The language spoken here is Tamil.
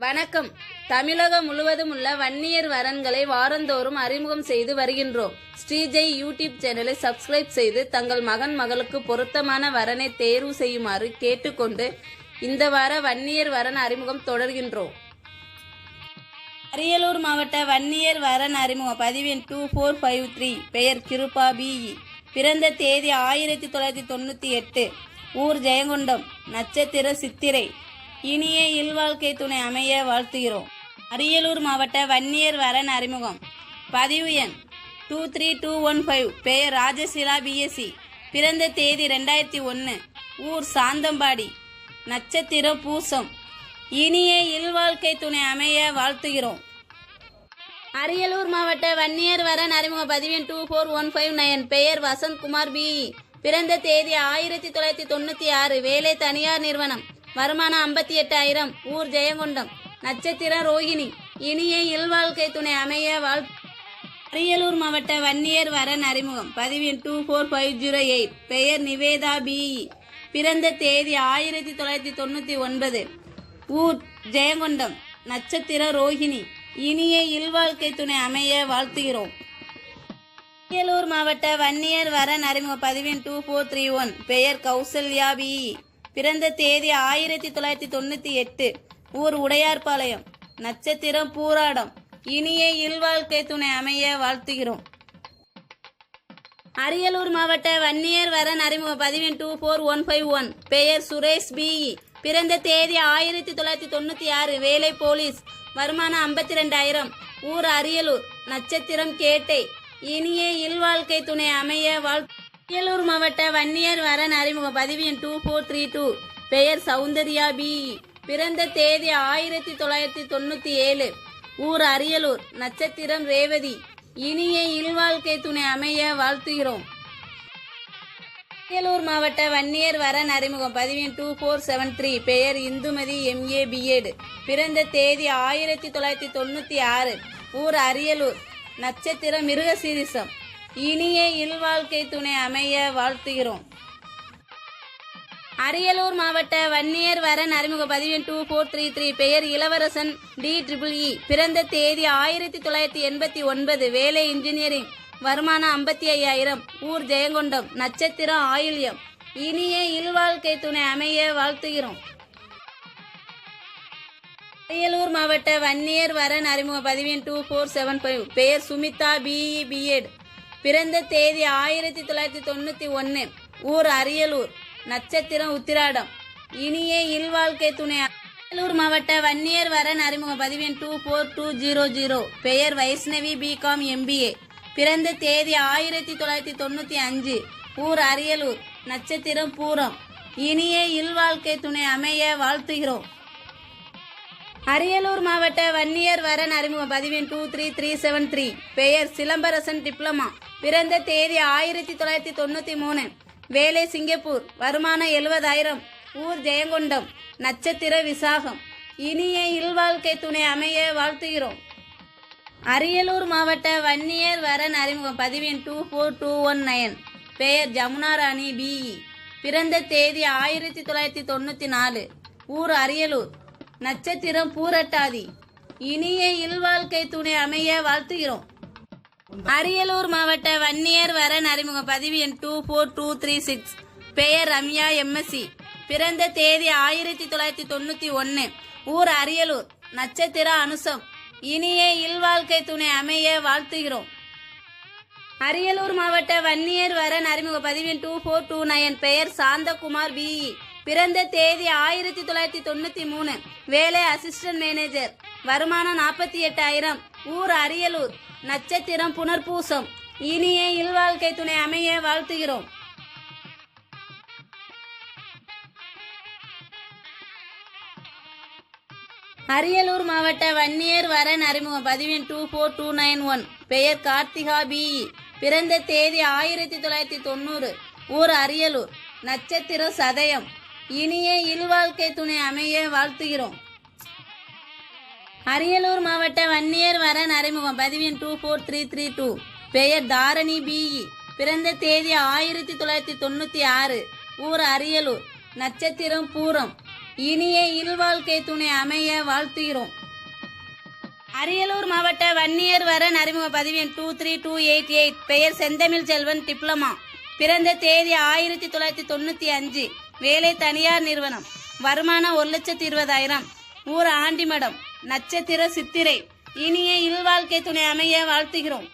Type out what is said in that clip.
வணக்கம். தமிழகம் முழுவதும் உள்ள வன்னியர் வரன்களை வாரந்தோறும் அறிமுகம் செய்து வருகின்றோம். ஸ்ரீஜெய் யூடியூப் சேனலை சப்ஸ்கிரைப் செய்து தங்கள் மகன் மகளுக்கு பொருத்தமான வரனை தேர்வு செய்யுமாறு கேட்டுக்கொண்டு இந்த வார வன்னியர் வரன் அறிமுகம் தொடர்கின்றோம். அரியலூர் மாவட்ட வன்னியர் வரன் அறிமுகம் பதிவெண் டூ ஃபோர் ஃபைவ் த்ரீ பெயர் கிருபா பிஇ பிறந்த தேதி ஆயிரத்தி தொள்ளாயிரத்தி தொண்ணூற்றி எட்டு ஊர் ஜெயங்கொண்டம் நட்சத்திர சித்திரை. இனிய இல்வாழ்க்கை துணை அமைய வாழ்த்துகிறோம். அரியலூர் மாவட்ட வன்னியர் வரன் அறிமுகம். பதிவு எண் two three two one five பெயர் ராஜசிலா பிஎஸ்சி பிறந்த தேதி ரெண்டாயிரத்தி ஒன்று ஊர் சாந்தம்பாடி. நட்சத்திரம் பூசம். இனிய இல்வாழ்க்கை துணை அமைய வாழ்த்துகிறோம். அரியலூர் மாவட்ட வன்னியர் வரன் அறிமுக பதிவெண் two four one five nine பெயர் வசந்த்குமார் பிஇ பிறந்த தேதி ஆயிரத்தி தொள்ளாயிரத்தி தொண்ணூற்றி ஆறு வேலை தனியார் நிறுவனம். வருமானம் ஐம்பத்தி எட்டாயிரம் ஊர் ஜெயங்கொண்டம் நட்சத்திரம் ரோகிணி. இனிய இல்வாழ்க்கை துணை அமைய வாழ் அரியலூர் மாவட்ட வன்னியர் வரன் அறிமுகம். பதிவின் two four five zero eight பெயர் நிவேதா பிஇ பிறந்த தேதி ஆயிரத்தி தொள்ளாயிரத்தி தொண்ணூற்றி ஒன்பது. ஊர் ஜெயங்கொண்டம் நட்சத்திர ரோஹிணி இனிய இல்வாழ்க்கை துணை அமைய வாழ்த்துகிறோம். அரியலூர் மாவட்ட வன்னியர் வரன் அறிமுக பதிவின் டூ ஃபோர் த்ரீ ஒன் பெயர் கௌசல்யா பிஇ பிறந்த தேதி ஆயிரத்தி தொள்ளாயிரத்தி தொண்ணூற்றி எட்டு. ஊர் உடையார்பாளையம். நட்சத்திரம் பூராடம். இனிய இல்வாழ்க்கை துணை அமைய வாழ்த்துகிறோம். அரியலூர் மாவட்ட வன்னியர் வரன் அறிமுக பதிவின் two four one five one. பெயர் சுரேஷ் பிஇ பிறந்த தேதி ஆயிரத்தி தொள்ளாயிரத்தி தொண்ணூற்றி ஆறு. வேலை போலீஸ். வருமானம் ஐம்பத்தி ரெண்டாயிரம் ஊர் அரியலூர். நட்சத்திரம் கேட்டை. இனிய இல்வாழ்க்கை துணை அமைய வாழ் அரியலூர் மாவட்ட வன்னியர் வரன் அறிமுக பதிவெண் டூ ஃபோர் த்ரீ டூ. பெயர் சௌந்தர்யா பிஇ பிறந்த தேதி ஆயிரத்தி தொள்ளாயிரத்தி தொண்ணூற்றி ஏழு. ஊர் அரியலூர். நட்சத்திரம் ரேவதி. இனிய இல்வாழ்க்கை துணை அமைய வாழ்த்துகிறோம். அரியலூர் மாவட்ட வன்னியர் வரன் அறிமுகம். பதிவின் டூ ஃபோர் செவன் த்ரீ. பெயர் இந்துமதி எம்ஏ பிஎட் பிறந்த தேதி ஆயிரத்தி தொள்ளாயிரத்தி தொண்ணூற்றி ஆறு. ஊர் அரியலூர். நட்சத்திரம் மிருகசீரிசம். இனிய இல்வாழ்க்கை துணை அமைய வாழ்த்துகிறோம். அரியலூர் மாவட்ட வன்னியர் வரன் அறிமுக பதிவெண் டூ ஃபோர் த்ரீ த்ரீ பெயர் இளவரசன் டி ட்ரிபிள் இ பிறந்த தேதி ஆயிரத்தி தொள்ளாயிரத்தி எண்பத்தி ஒன்பது. வேலை இன்ஜினியரிங் வருமானம் ஐம்பத்தி ஐயாயிரம். ஊர் ஜெயங்கொண்டம். நட்சத்திரம் ஆயில்யம். இனிய இல்வாழ்க்கை துணை அமைய வாழ்த்துகிறோம். அரியலூர் மாவட்ட வன்னியர் வரன் அறிமுக பதிவின் டூ ஃபோர் செவன் ஃபைவ் பெயர் சுமிதா பிஇ பிஎட் பிறந்த தேதி ஆயிரத்தி தொள்ளாயிரத்தி தொண்ணூற்றி ஒன்று ஊர் அரியலூர் நட்சத்திரம் உத்திராடம். இனிய இல்வாழ்க்கை துணை அரியலூர் மாவட்ட வன்னியர் வரன் அறிமுக பதிவெண் two four two zero zero பெயர் வைஷ்ணவி பிகாம் எம்பிஏ பிறந்த தேதி ஆயிரத்தி தொள்ளாயிரத்தி தொண்ணூற்றி அஞ்சு ஊர் அரியலூர் நட்சத்திரம் பூரம். இனிய இல்வாழ்க்கை துணை அமைய வாழ்த்துகிறோம். அரியலூர் மாவட்ட வன்னியர் வரன் அறிமுக பதிவெண் two three three seven three பெயர் சிலம்பரசன் டிப்ளமா. பிறந்த தேதி ஆயிரத்தி தொள்ளாயிரத்தி தொண்ணூற்றி மூணு. வேலை சிங்கப்பூர். வருமானம் எழுபதாயிரம் ஊர் ஜெயங்கொண்டம். நட்சத்திர விசாகம். இனிய இல்வாழ்க்கை துணை அமைய வாழ்த்துகிறோம். அரியலூர் மாவட்ட வன்னியர் வரன் அறிமுகம். பதிவின் two four two one nine பெயர் ஜமுனா ராணி பிஇ பிறந்த தேதி ஆயிரத்தி தொள்ளாயிரத்தி தொண்ணூற்றி நாலு. ஊர் அரியலூர். நட்சத்திரம் பூரட்டாதி. இனிய இல்வாழ்க்கை துணை அமைய வாழ்த்துகிறோம். அரியலூர் மாவட்ட வன்னியர் வரன் அறிமுக பதிவு எண் two four two three six பெயர் ரம்யா எம்எஸ்சி பிறந்த தேதி ஆயிரத்தி தொள்ளாயிரத்தி தொண்ணூற்றி ஒன்று ஊர் அரியலூர். நட்சத்திர அனுசம். இனிய இல்வாழ்க்கை துணை அமைய வாழ்த்துகிறோம். அரியலூர் மாவட்ட வன்னியர் வரன் அறிமுக பதிவின் டூ ஃபோர் டூ நயன் பெயர் சாந்தகுமார் பிஇ பிறந்த தேதி ஆயிரத்தி தொள்ளாயிரத்தி தொண்ணூற்றி மூணு. வேலை அசிஸ்டன்ட் மேனேஜர். வருமானம் நாற்பத்தி எட்டாயிரம். ஊர் அரியலூர். நட்சத்திரம் புனர்பூசம். இனிய இல்வாழ்க்கை துணை அமைய வாழ்த்துகிறோம். அரியலூர் மாவட்ட வன்னியர் வரன் அறிமுகம் பதிவின் two four two nine one. பெயர் கார்த்திகா பிஇ பிறந்த தேதி ஆயிரத்தி தொள்ளாயிரத்தி தொண்ணூறு. ஊர் அரியலூர். நட்சத்திரம் சதயம். இனிய இல்வாழ்க்கை துணை அமைய வாழ்த்துகிறோம். அரியலூர் மாவட்ட வன்னியர் வரன் அறிமுகம் பதிவின் two four three three two. பெயர் தாரணி பிஇ பிறந்த தேதி ஆயிரத்தி தொள்ளாயிரத்தி தொண்ணூற்றி ஆறு. ஊர் அரியலூர். நட்சத்திரம் பூரம். இனிய இல்வாழ்க்கை துணை அமைய வாழ்த்துகிறோம். அரியலூர் மாவட்ட வன்னியர் வரன் அறிமுக பதிவு எண் two three two eight eight பெயர் செந்தமிழ் செல்வன் டிப்ளமா. பிறந்த தேதி ஆயிரத்தி தொள்ளாயிரத்தி தொண்ணூற்றி அஞ்சு. வேலை தனியார் நிறுவனம். வருமானம் ஒரு லட்சத்தி இருபதாயிரம். ஊர் ஆண்டிமடம். நட்சத்திர சித்திரை. இனிய இல்வாழ்க்கை துணை அமைய வாழ்த்துகிறோம்.